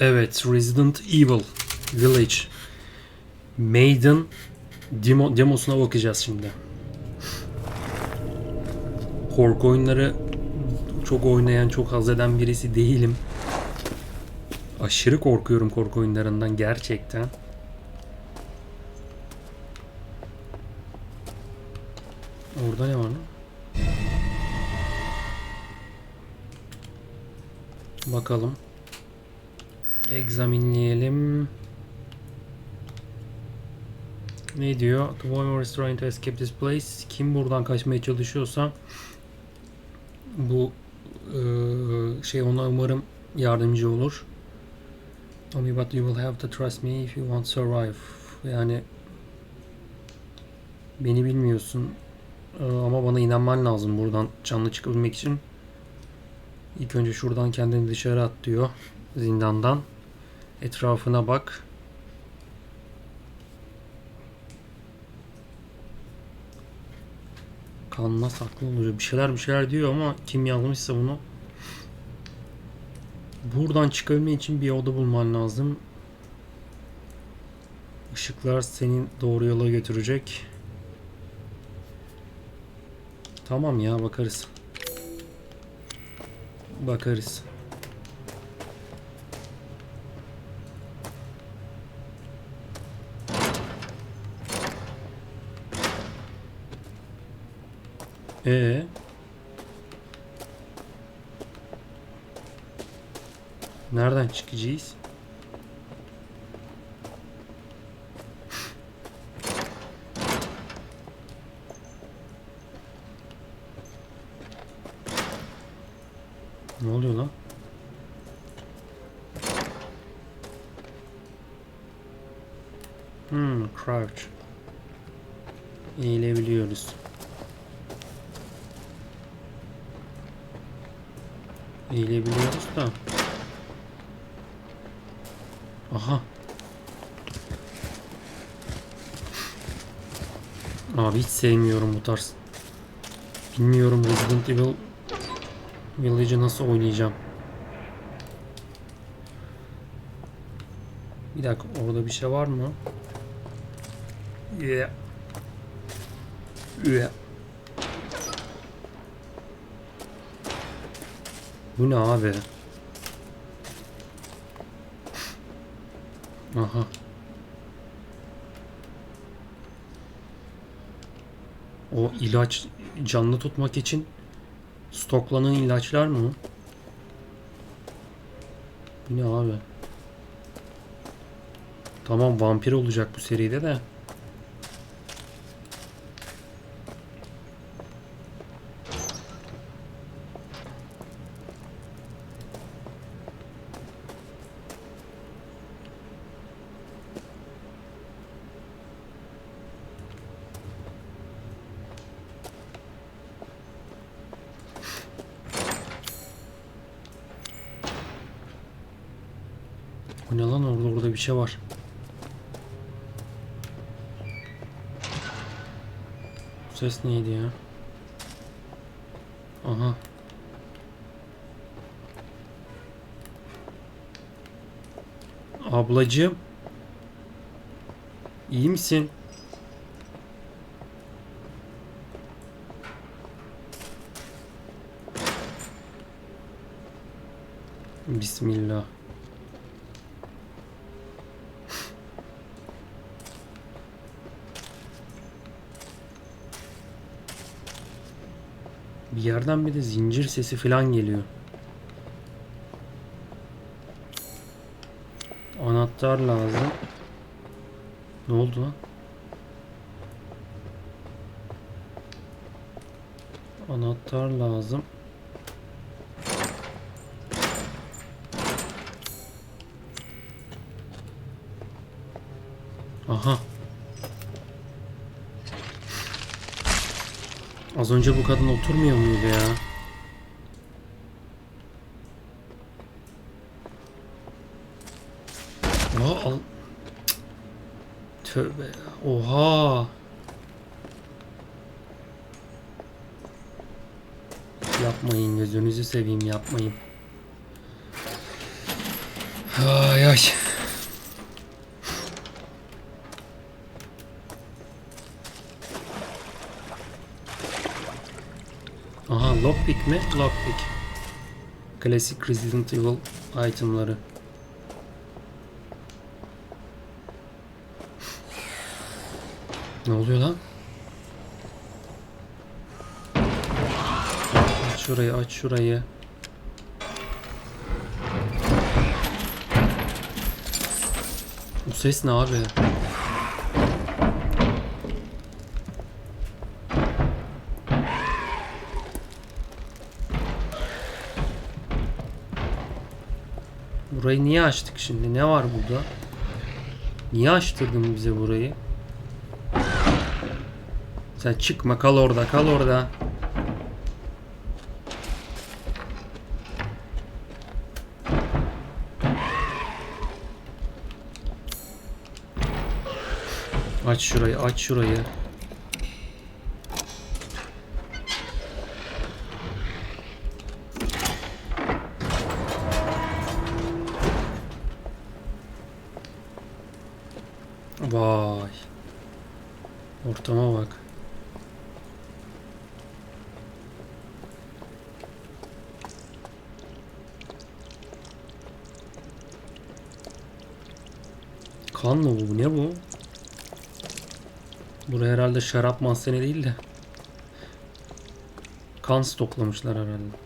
Evet, Resident Evil Village. Maiden demo, demosuna bakacağız şimdi. Korku oyunları çok oynayan, çok haz eden birisi değilim. Aşırı korkuyorum korku oyunlarından gerçekten. Orada ne var? Bakalım. Examinleyelim. Ne diyor? The boy is trying to escape this place. Kim buradan kaçmaya çalışıyorsa bu eee, şey ona umarım yardımcı olur. Tommy but you will have to trust me if you want to survive. Yani beni bilmiyorsun eee, ama bana inanman lazım buradan canlı çıkabilmek için. İlk önce şuradan kendini dışarı at diyor zindandan. Etrafına bak. Kanma saklı olacak. Bir şeyler bir şeyler diyor ama kim yazmışsa bunu. Buradan çıkabilmen için bir oda bulman lazım. Işıklar senin doğru yola götürecek. Tamam ya bakarız. Bakarız. Ee. Nereden çıkacağız? Ne oluyor lan? Hmm, crouch. Eğilebiliyoruz. Eğilebiliyoruz da. Aha. Abi hiç sevmiyorum bu tarz. Bilmiyorum Resident Evil Village'ı nasıl oynayacağım. Bir dakika orada bir şey var mı? Yeah. Yeah. Bu ne abi? Aha. O ilaç canlı tutmak için stoklanan ilaçlar mı? Bu ne abi? Tamam vampir olacak bu seride de. Ne lan orada orada bir şey var. Bu ses neydi ya? Aha. Ablacığım. İyi misin? Bismillah. Bir yerden bir de zincir sesi falan geliyor. Anahtar lazım. Ne oldu lan? Anahtar lazım. Az önce bu kadın oturmuyor muydu ya? Aa, al. Tövbe. Oha. Yapmayın gözünüzü seveyim yapmayın. Ay ay. Lockpick mi? Lockpick. Klasik Resident Evil itemları. Ne oluyor lan? Aç şurayı, aç şurayı. Bu ses ne abi? Niye açtık şimdi? Ne var burada? Niye açtırdın bize burayı? Sen çıkma kal orada kal orada. Aç şurayı aç şurayı. Şarap mahzeni değil de kan stoklamışlar herhalde.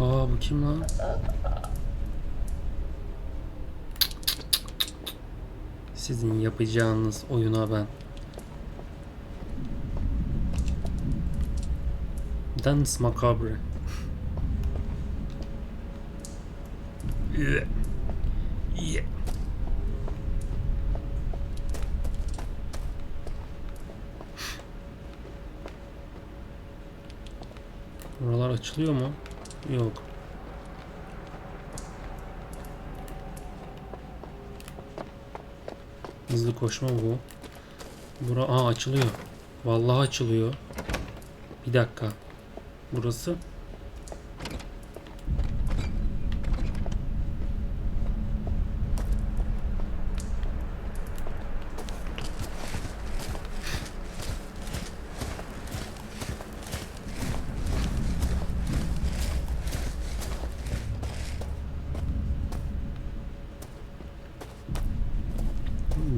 Aa bu kim lan? Sizin yapacağınız oyuna ben. Dance Macabre. Yeah. Yeah. Buralar açılıyor mu? Yok. Hızlı koşma bu. Bura Aa, açılıyor. Vallahi açılıyor. Bir dakika. Burası.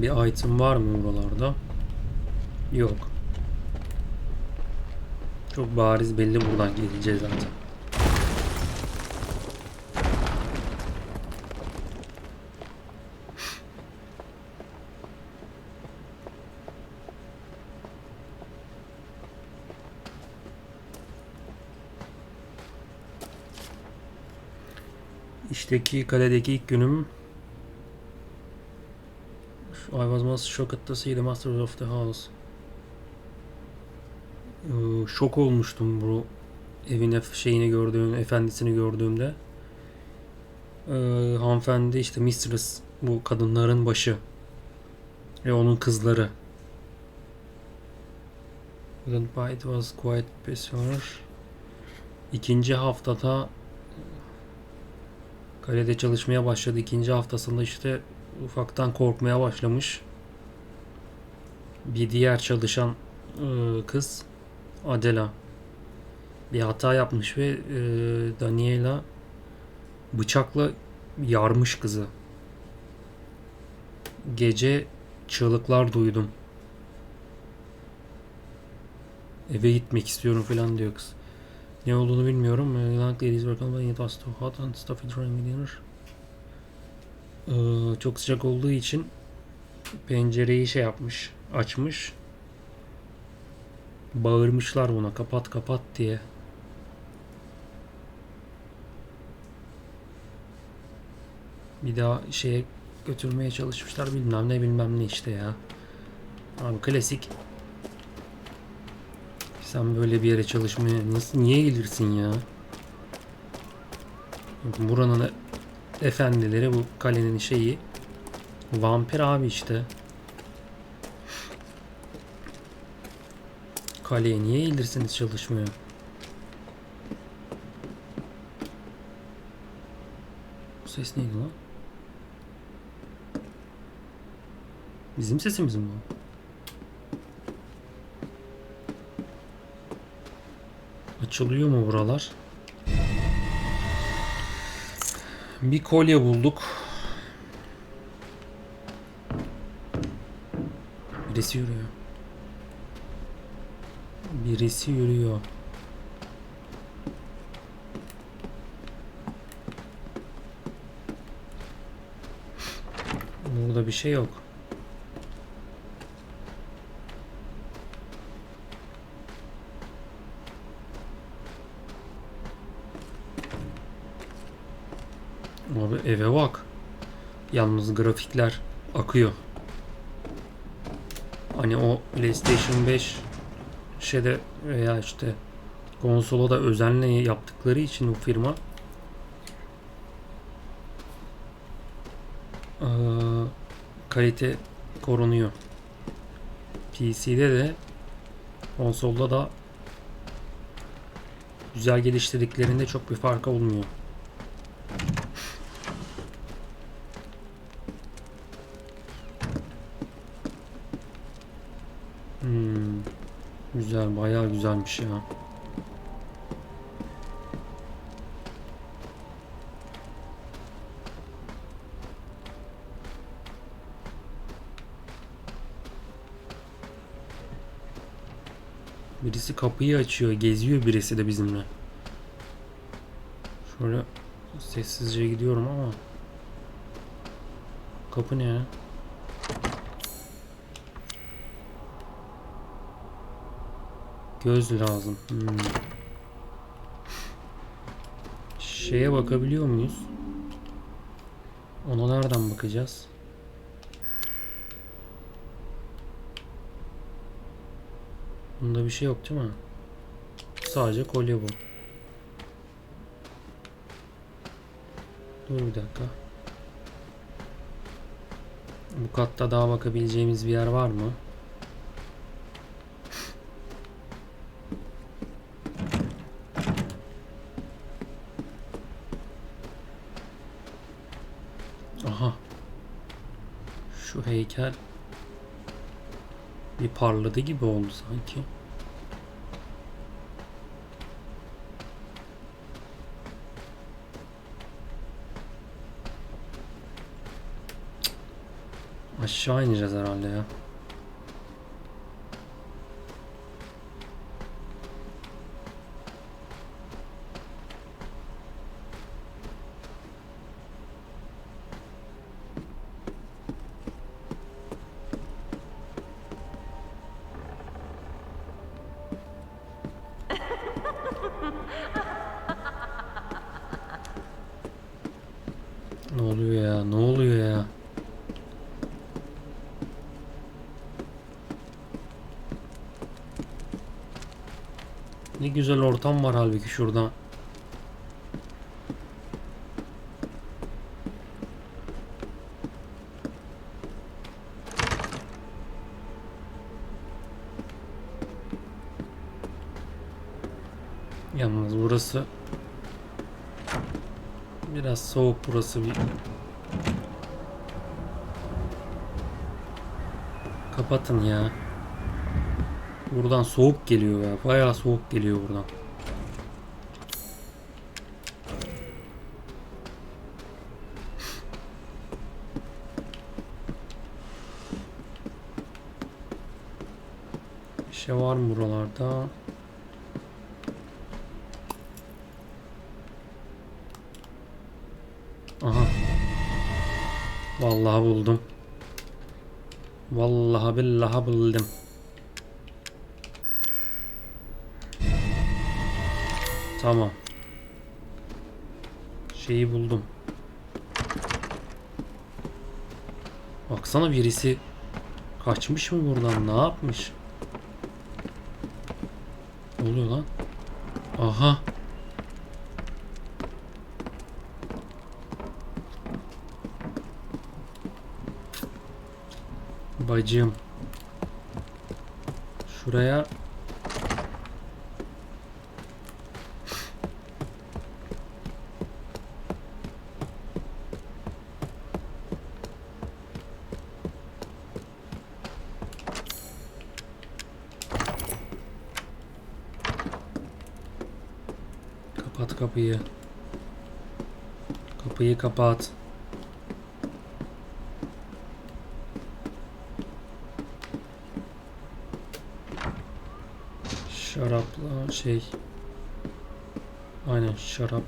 Bir item var mı buralarda? Yok. Çok bariz belli buradan geleceğiz zaten. İşteki kaledeki ilk günüm I was most shocked to see the masters of the house. Şok olmuştum bu evin şeyini gördüğüm, efendisini gördüğümde. Ee, hanımefendi işte mistress bu kadınların başı ve onun kızları. But it was quite bizarre. İkinci haftada kalede çalışmaya başladı. İkinci haftasında işte ufaktan korkmaya başlamış. Bir diğer çalışan e, kız Adela bir hata yapmış ve e, Daniela bıçakla yarmış kızı. Gece çığlıklar duydum. Eve gitmek istiyorum falan diyor kız. Ne olduğunu bilmiyorum. E, Young ladies were complaining it was too hot and. Ee, çok sıcak olduğu için pencereyi şey yapmış, açmış. Bağırmışlar buna kapat kapat diye. Bir daha şeye götürmeye çalışmışlar bilmem ne bilmem ne işte ya. Abi klasik. Sen böyle bir yere çalışmaya nasıl niye gelirsin ya? Buranın efendileri bu kalenin şeyi Vampir abi işte. Kaleye niye eğilirsiniz çalışmıyor? Bu ses neydi lan? Bizim sesimiz mi bu? Açılıyor mu buralar? Bir kolye bulduk. Birisi yürüyor. Birisi yürüyor. Burada bir şey yok. Abi eve bak. Yalnız grafikler akıyor. Hani o PlayStation 5 şeyde veya işte konsola da özenle yaptıkları için bu firma kalite korunuyor. PC'de de konsolda da güzel geliştirdiklerinde çok bir fark olmuyor. Güzel, bayağı güzelmiş ya. Birisi kapıyı açıyor, geziyor birisi de bizimle. Şöyle sessizce gidiyorum ama kapı ne ya? Göz lazım. Hmm. Şeye bakabiliyor muyuz? Ona nereden bakacağız? Bunda bir şey yok değil mi? Sadece kolye bu. Dur bir dakika. Bu katta daha bakabileceğimiz bir yer var mı? Aha. Şu heykel bir parladı gibi oldu sanki. Aşağı ineceğiz herhalde ya. Ne güzel ortam var halbuki şurada. Yalnız burası biraz soğuk burası bir kapatın ya. Buradan soğuk geliyor ya. Bayağı soğuk geliyor buradan. Bir şey var mı buralarda? Aha. Vallahi buldum. Vallahi billahi buldum. Tamam. Şeyi buldum. Baksana birisi kaçmış mı buradan? Ne yapmış? Ne oluyor lan? Aha. Bacım. Şuraya Kapat kapıyı. Kapıyı kapat. Şarapla şey. Aynen şarap.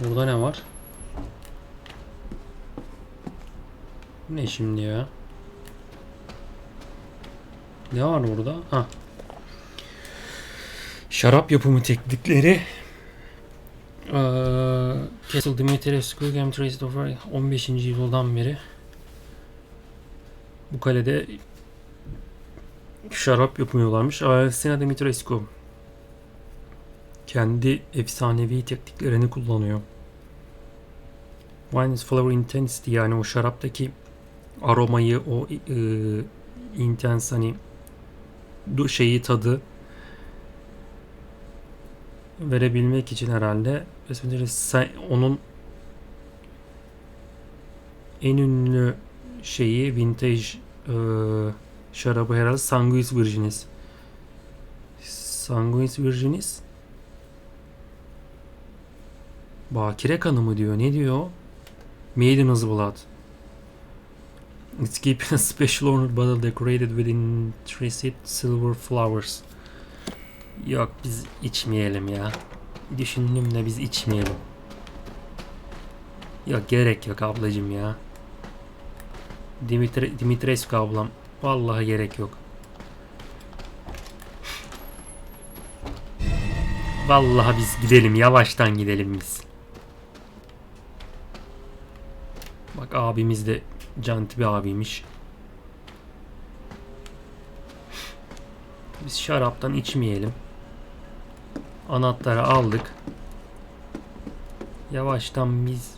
Burada ne var? Ne şimdi ya? Ne var burada? Ha. Şarap yapımı teknikleri. Eee Castle Dimitrescu Game Traced over 15. yüzyıldan beri bu kalede şarap yapıyorlarmış. Alexina Dimitrescu kendi efsanevi tekniklerini kullanıyor. Wine is flavor intensity yani o şaraptaki aromayı o e, intense hani şeyi tadı verebilmek için herhalde Sen- onun en ünlü şeyi vintage e, şarabı herhalde Sanguis Virginis. Sanguis Virginis Bakire kanı mı diyor? Ne diyor? Maiden's Blood. It's keeping a special honored bottle decorated with intrinsic silver flowers. Yok biz içmeyelim ya. Düşündüm de biz içmeyelim. Yok gerek yok ablacım ya. Dimitre Dimitrescu ablam. Vallahi gerek yok. Vallahi biz gidelim yavaştan gidelim biz. Bak abimiz de canti bir abiymiş. Biz şaraptan içmeyelim. Anahtarı aldık. Yavaştan biz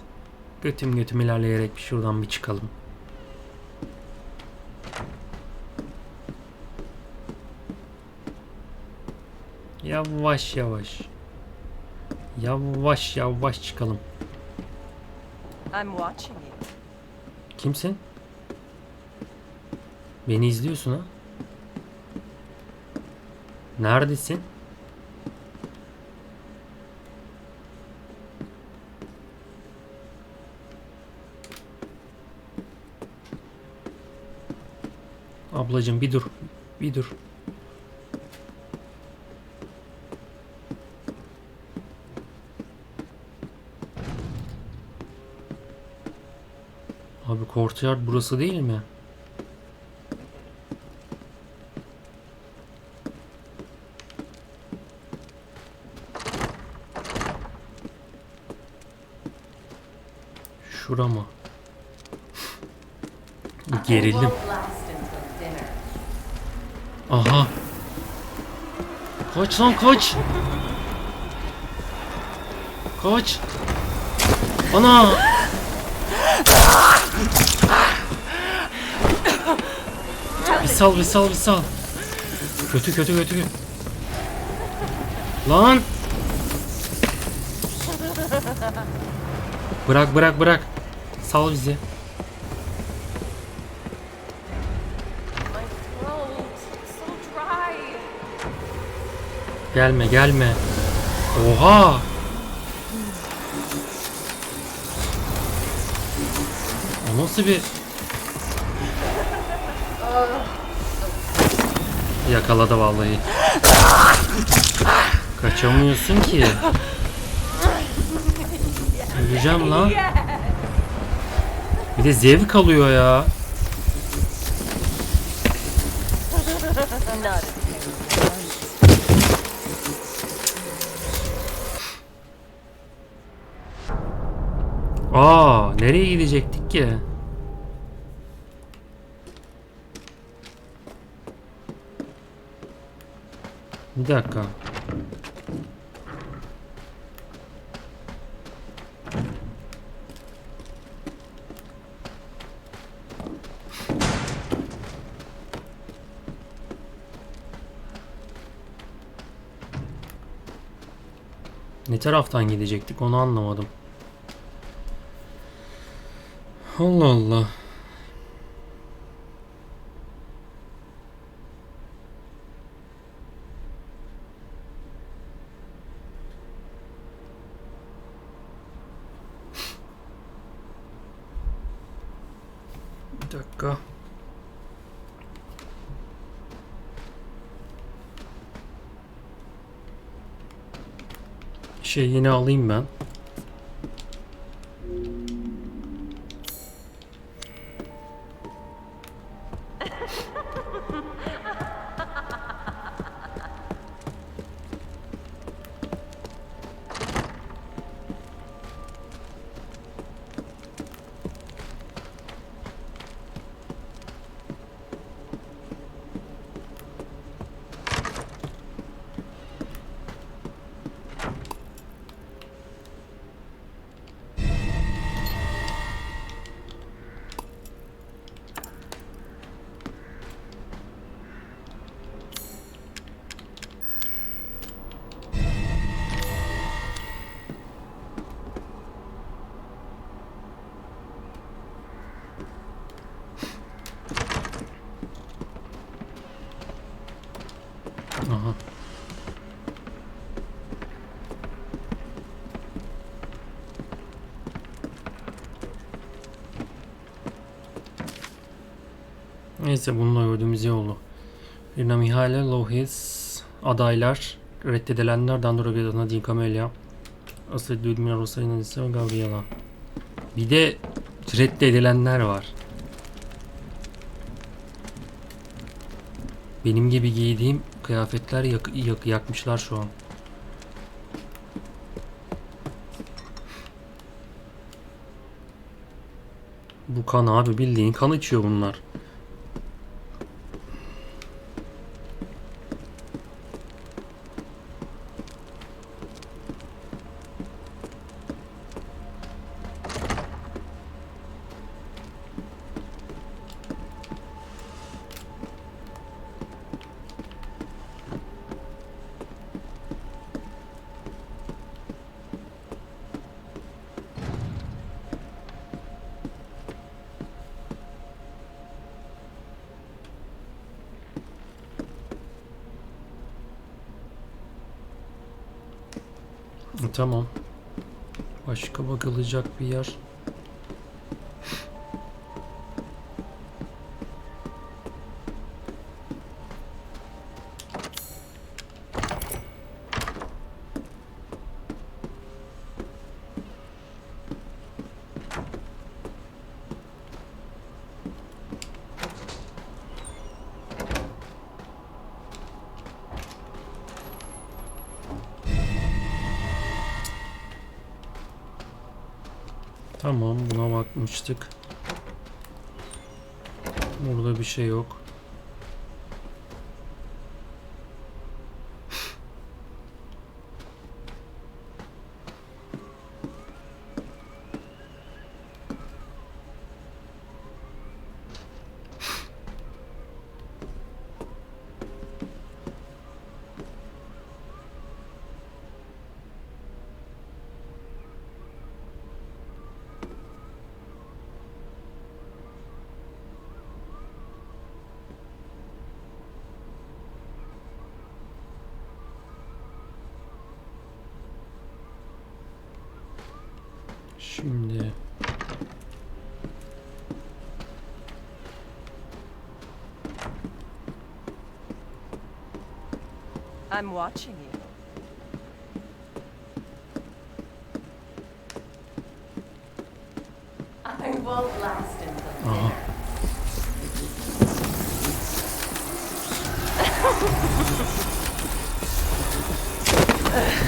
götüm götüm ilerleyerek bir şuradan bir çıkalım. Yavaş yavaş. Yavaş yavaş çıkalım. I'm watching you. Kimsin? Beni izliyorsun ha? Neredesin? Ablacım bir dur. Bir dur. Abi courtyard burası değil mi? Şura mı? Gerildim. Won't last until dinner. Aha. Kaç lan kaç. Kaç. Ana. Bir sal bir sal bir sal. Kötü kötü kötü. Lan. Bırak bırak bırak. Sal bizi. Gelme gelme. Oha. O nasıl bir... Yakaladı vallahi. Kaçamıyorsun ki. Öleceğim lan. Bir de zevk alıyor ya. nereye gidecektik ki? Bir dakika. Ne taraftan gidecektik onu anlamadım. Allah Allah. Bir dakika. Şey yine alayım ben. Neyse bununla gördüğümüz iyi oldu. Birna Mihail, Lohis, adaylar, reddedilenler, Dandro Gedana, Nadine Camelia, Asıl Ludmila Rosalina Lisa ve Gabriela. Bir de reddedilenler var. Benim gibi giydiğim kıyafetler yak- yak- yakmışlar şu an. Bu kan abi bildiğin kan içiyor bunlar. Tamam. Başka bakılacak bir yer. Tamam buna bakmıştık. Burada bir şey yok. Şimdi I'm watching you. I won't last until aha.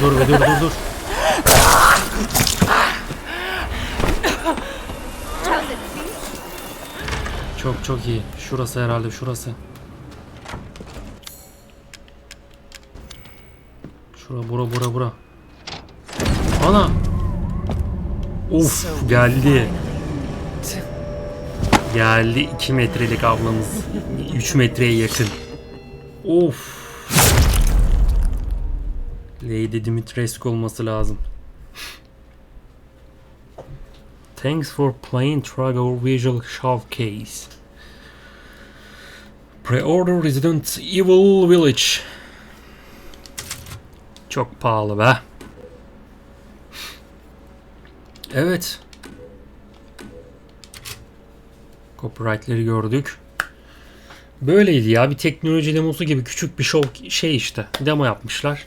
dur be dur dur dur. Çok çok iyi. Şurası herhalde şurası. Şura bura bura bura. Ana. Of geldi. Geldi 2 metrelik ablamız. 3 metreye yakın. Of. Lady Dimitrescu olması lazım. Thanks for playing Trago Visual Showcase. Pre-order Resident Evil Village. Çok pahalı be. Evet. Copyright'leri gördük. Böyleydi ya bir teknoloji demosu gibi küçük bir show şey işte demo yapmışlar.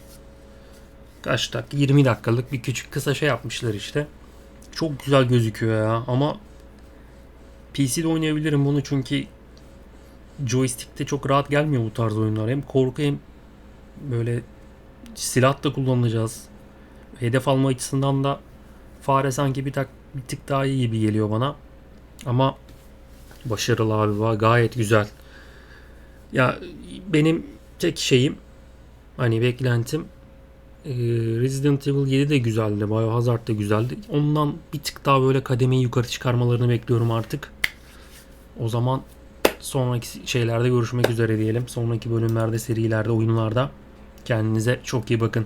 Kaç dakika 20 dakikalık bir küçük kısa şey yapmışlar işte. Çok güzel gözüküyor ya ama PC'de oynayabilirim bunu çünkü joystick'te çok rahat gelmiyor bu tarz oyunlar. Hem korku hem böyle silah da kullanacağız. Hedef alma açısından da fare sanki bir, tak, bir tık daha iyi gibi geliyor bana. Ama başarılı abi va- gayet güzel. Ya benim tek şeyim hani beklentim e, Resident Evil 7 de güzeldi. Biohazard da güzeldi. Ondan bir tık daha böyle kademeyi yukarı çıkarmalarını bekliyorum artık. O zaman sonraki şeylerde görüşmek üzere diyelim. Sonraki bölümlerde, serilerde, oyunlarda kendinize çok iyi bakın.